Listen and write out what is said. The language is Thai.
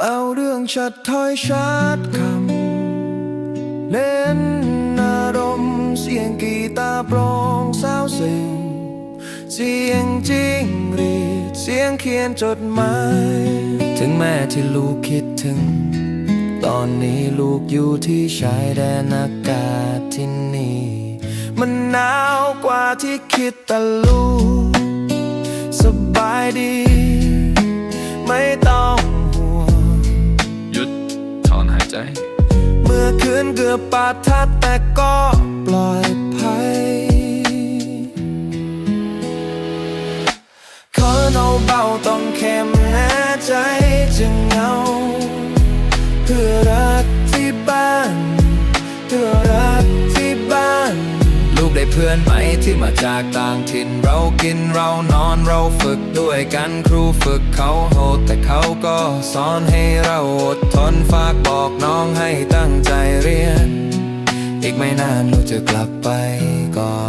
เล่าเรื่องชัดถ้อยชัดคำเน้นอารมณ์เสียงกีตาร์ปรองสาวเสียงเสียงจริงรีดเสียงเขียนจดหมายถึงแม่ที่ลูกคิดถึง ตอนนี้ลูกอยู่ที่ชายแดนอากาศที่นี่ มันหนาวกว่าที่คิดแต่ลูก สบายดี อคืนเกือบปาทัดแต่ก็ปลอดภัยขอเอาเบาต้องเข้มแน่ใจจะเหงา เพื่อรักที่บ้าน ได้เพื่อนไหมที่มาจากต่างถิ่นเรากินเรานอนเราฝึกด้วยกันครูฝึกเขาโหดแต่เขาก็สอนให้เราอดทนฝากบอกน้องให้ตั้งใจเรียน อีกไม่นานลูกจะกลับไปก่อน